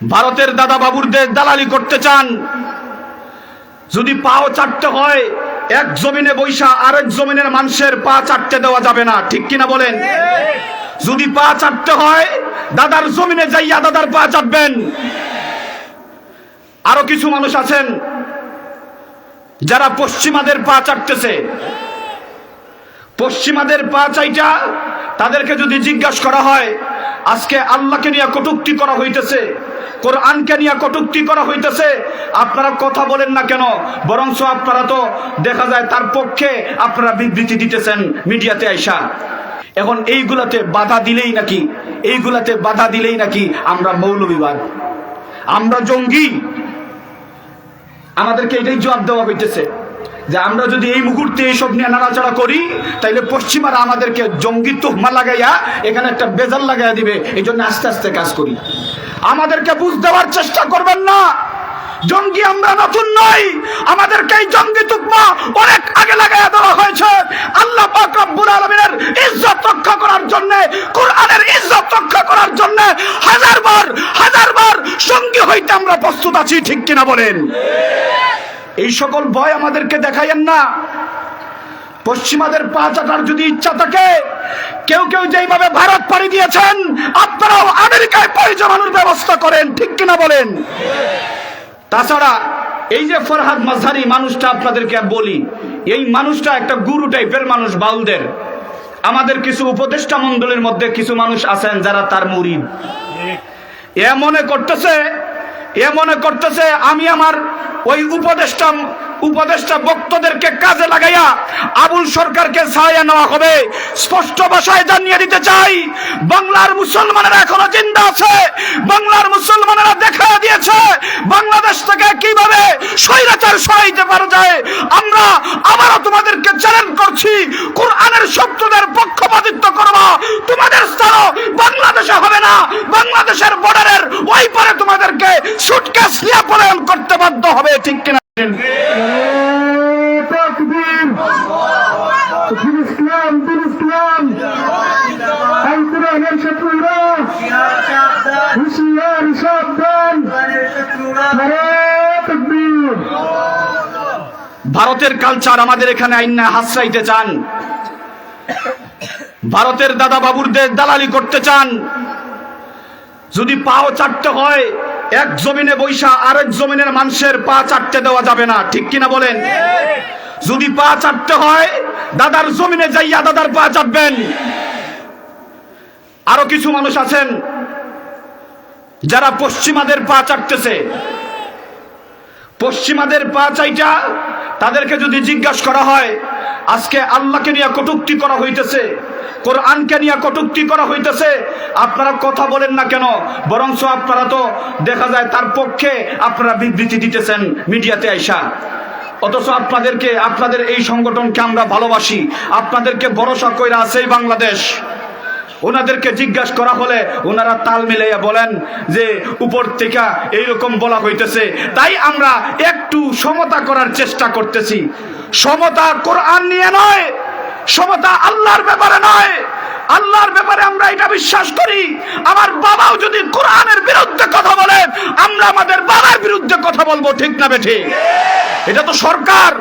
ভারতের দাদা বাবুরদের দালালি করতে চান। যদি পাও চাটতে হয়, এক জমিনে বৈশা আরেক জমিনের মানুষের পা চাটতে দেওয়া যাবে না। ঠিক কিনা বলেন? যদি পা চাটতে হয়, দাদার জমিনে যাইয়া দাদার পা চাটবেন। আরও কিছু মানুষ আছেন যারা পশ্চিমাদের পা চাটতেছে। পশ্চিমাদের পা চাইটা তাদেরকে যদি জিজ্ঞাসা করা হয় আজকে আল্লাহকে নিয়ে কটুক্তি করা হইতেছে, কোরআনকে নিয়ে কটুক্তি করা হইতেছে, আপনারা কথা বলেন না কেন? বরঞ্চ আপনারা তো দেখা যায় তার পক্ষে আপনারা বিবৃতি দিতেছেন মিডিয়াতে আইসা। এখন এইগুলাতে বাধা দিলেই নাকি, এইগুলাতে বাধা দিলেই নাকি আমরা মৌলবিবাদ আমরা জঙ্গি। আমাদেরকে এটাই জবাব দেওয়া হইতেছে। যে আমরা যদি এই মুহূর্তে এইসব নিয়ে নাড়াচাড়া করি, তাইলে পশ্চিমারা আমাদেরকে জঙ্গি তোহমা লাগাইয়া এখানে একটা বেজাল লাগাইয়া দিবে। এই জন্য আস্তে আস্তে কাজ করি। আমাদেরকে বুঝ দেওয়ার চেষ্টা করবেন না। জঙ্গি আমরা নতুন নই। আমাদেরকে এই জঙ্গি তুকমা অনেক আগে লাগাইয়া দেওয়া হয়েছে। আল্লাহ পাক আলামিনের ইজ্জত রক্ষা করার জন্য, কোরআনের ইজ্জত রক্ষা করার জন্য হাজার বার হাজার বার সঙ্গী হইতে আমরা প্রস্তুত আছি, ঠিক কিনা বলেন? এই সকল ভয় আমাদেরকে দেখাইয়েন না। পশ্চিমাদের পা চাটার যদি ইচ্ছা থাকে, কেউ কেউ যেইভাবে ভারত পাড়ি দিয়েছেন, আপনারাও আমেরিকায় পাড়ি জমানোর ব্যবস্থা করেন, ঠিক কিনা বলেন? তাছাড়া এই যে ফরহাদ মাঝারি মানুষটা আপনাদেরকে বলি, এই মানুষটা একটা গুরু টাইপের মানুষ, বাউলদের। আমাদের কিছু উপদেষ্টা মণ্ডলীর মধ্যে কিছু মানুষ আছেন যারা তার মুরিদ। এ মনে করতেছে, এ মনে করতেছে, আমি আমার ওই উপদেষ্টা উপদেষ্টা বক্তদেরকে কাজে লাগাইয়া আবুল সরকারকে ছায়া নেওয়া হবে। স্পষ্ট ভাষায় জানিয়ে দিতে চাই, বাংলার মুসলমানেরা এখনও জিন্দা আছে, বাংলার মুসলমানেরা দেখা দিয়েছে, বাংলাদেশ থেকে কীভাবে স্বৈরাচার সহাইতে পারা যায়, আমরা আবারও তোমাদেরকে চ্যালেঞ্জ করছি, কোরআনের শব্দদের পক্ষপাতিত্ব করবা। তোমাদের স্থানও বাংলাদেশে হবে না, বাংলাদেশের বর্ডারের ওই পারে তোমাদেরকে সুটকেস নিয়ে পলায়ন করতে বাধ্য হবে, ঠিক কিনা? ভারতের কালচার আমাদের এখানে আইনা হাসরাইতে চান। ভারতের দাদা বাবুরদের দালালি করতে চান। যদি পাও চাটতে হয় এক জমিনে বৈশা, আরেক জমিনের মানুষের পা চাটতে দেওয়া যাবে না। ঠিক কিনা বলেন? যদি পা চাটতে হয়, দাদার জমিনে যাইয়া দাদার পা চাটবেন আরও কিছু মানুষ আছেন যারা পশ্চিমাদের পা চাটতেছে। পশ্চিমাদের পা চাইটা তাদেরকে যদি জিজ্ঞাসা করা হয় আজকে আল্লাহকে নিয়ে কটুক্তি করা হইতেছে, কোরআনকে নিয়ে কটুক্তি করা হইতেছে, আপনারা কথা বলেন না কেন? বরঞ্চ আপনারা তো দেখা যায় তার পক্ষে আপনারা বিবৃতি দিতেছেন মিডিয়াতে আইসা। অথচ আপনাদেরকে, আপনাদের এই সংগঠনকে আমরা ভালোবাসি, আপনাদেরকে ভরসা কইরা আছে বাংলাদেশ। ওনাদেরকে জিজ্ঞাসা করা হলে ওনারা তাল মিলাইয়া বলেন যে, উপর থেকে এইরকম বলা হইতেছে। তাই আমরা একটু সমতা করার চেষ্টা করতেছি। সমতা কোরআন নিয়ে নয়, সমতা আল্লাহর ব্যাপারে নয়। আল্লাহর ব্যাপারে আমরা এটা বিশ্বাস করি। আমার বাবাও যদি কোরআনের বিরুদ্ধে কথা বলেন আমরা আমাদের বাবার বিরুদ্ধে কথা বলব, ঠিক না বেঠি এটা তো সরকার।